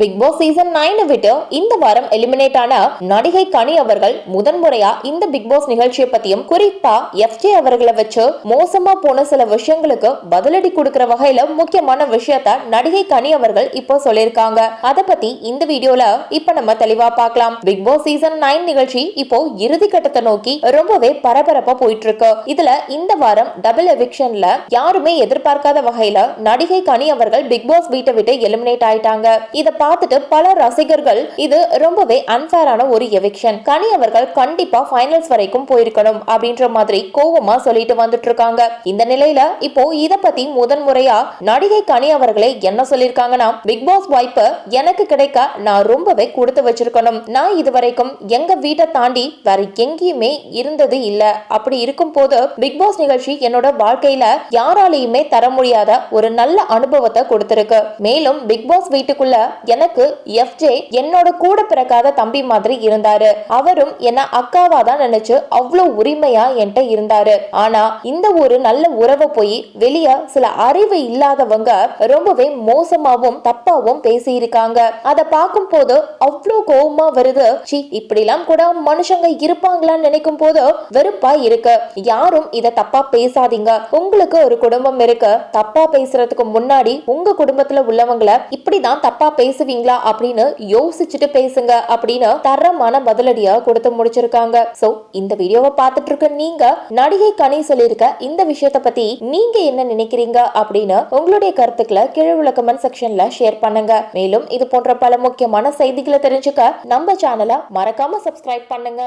Big Boss season நைனை விட்டு இந்த வாரம் எலிமினேட் ஆன நடிகை கனி அவர்கள் முதன்முறையா இந்த பிக் பாஸ் நிகழ்ச்சியை பத்தியும் குறிப்பா எஃப்ஜே அவர்களை வச்சு மோசமா போன சில விஷயங்களுக்கு பதிலடி கொடுக்கிற வகையில முக்கியமான விஷயத்த நடிகை கனி அவர்கள் இப்போ சொல்லியிருக்காங்க. அத பத்தி இந்த வீடியோல இப்ப நம்ம தெளிவா பார்க்கலாம். பிக் பாஸ் சீசன் நைன் நிகழ்ச்சி இப்போ இறுதி கட்டத்தை நோக்கி ரொம்பவே பரபரப்பா போயிட்டு இருக்கு இதுல இந்த வாரம் டபுள் எவிக்ஷன்ல யாருமே எதிர்பார்க்காத வகையில நடிகை கனி அவர்கள் பிக் பாஸ் வீட்டை விட்டு எலிமினேட் ஆயிட்டாங்க. இதை பார்த்துட்டு பல ரசிகர்கள் இது ரொம்பவே அன்பேரான ஒரு எவிக்ஷன் கனி அவர்கள் கண்டிப்பா ஃபைனல்ஸ் வரைக்கும் போயிருக்கணும் அப்படின்ற மாதிரி கோவமா சொல்லிட்டு வந்துட்டு இருக்காங்க. இந்த நிலையில இப்போ இத பத்தி முதன் முறையா நடிகை கனி அவர்களே என்ன சொல்லிருக்காங்கன்னா பிக் பாஸ் வாய்ப்பு எனக்கு கிடைக்க நான் ரொம்பவே கொடுத்து வச்சிருக்கணும். நான் இதுவரைக்கும் எங்க வீட்டை தாண்டி வேற எங்கேயுமே இருந்தது இல்ல. அப்படி இருக்கும் போது பிக் பாஸ் நிகழ்ச்சி என்னோட வாழ்க்கையில யாராலையுமே தர முடியாத ஒரு நல்ல அனுபவத்தை கொடுத்திருக்கு. மேலும் பிக் பாஸ் வீட்டுக்குள்ள எனக்கு எஃப்ஜே என்னோட கூட பிறக்காத தம்பி மாதிரி இருந்தாரு. அவரும் என்ன அக்காவா தான் நினைச்சு அவ்வளவு உரிமையா என்கிட்ட இருந்தாரு. ஆனா இந்த ஒரு நல்ல உறவை போய் வெளிய சில அறிவு இல்லாதவங்க ரொம்பவே மோசமாவும் தப்பாவும் பேசி இருக்காங்க அத பார்க்கும் போது அவ்வளோ கோபமா வருது. சி இப்படிலாம் கூட மனுஷங்க இருப்பாங்களான்னு நினைக்கும் போது வெறுப்பா இருக்கு. யாரும் இத தப்பா பேசாதீங்க. உங்களுக்கு ஒரு குடும்பம் இருக்கு. தப்பா பேசுறதுக்கு முன்னாடி உங்க குடும்பத்துல உள்ளவங்கள இப்படிதான் தப்பா பேசுவீங்களா அப்படின்னு யோசிச்சுட்டு பேசுங்க அப்படின்னு தரமான பதிலடியா கொடுத்து முடிச்சிருக்காங்க. சோ இந்த வீடியோவை பார்த்துட்டு இருக்க நீங்க நடிகை கனி சொல்லியிருக்க இந்த விஷயத்த பத்தி நீங்க என்ன நினைக்கிறீங்க அப்படின்னு உங்களுடைய கருத்துக்களை கீழே உள்ள கமெண்ட் செக்ஷன்ல ஷேர் பண்ணுங்க. மேலும் இது போன்ற பல முக்கியமான செய்திகளை தெரிஞ்சுக்க நம்ம சேனலை மறக்காம சப்ஸ்கிரைப் பண்ணுங்க.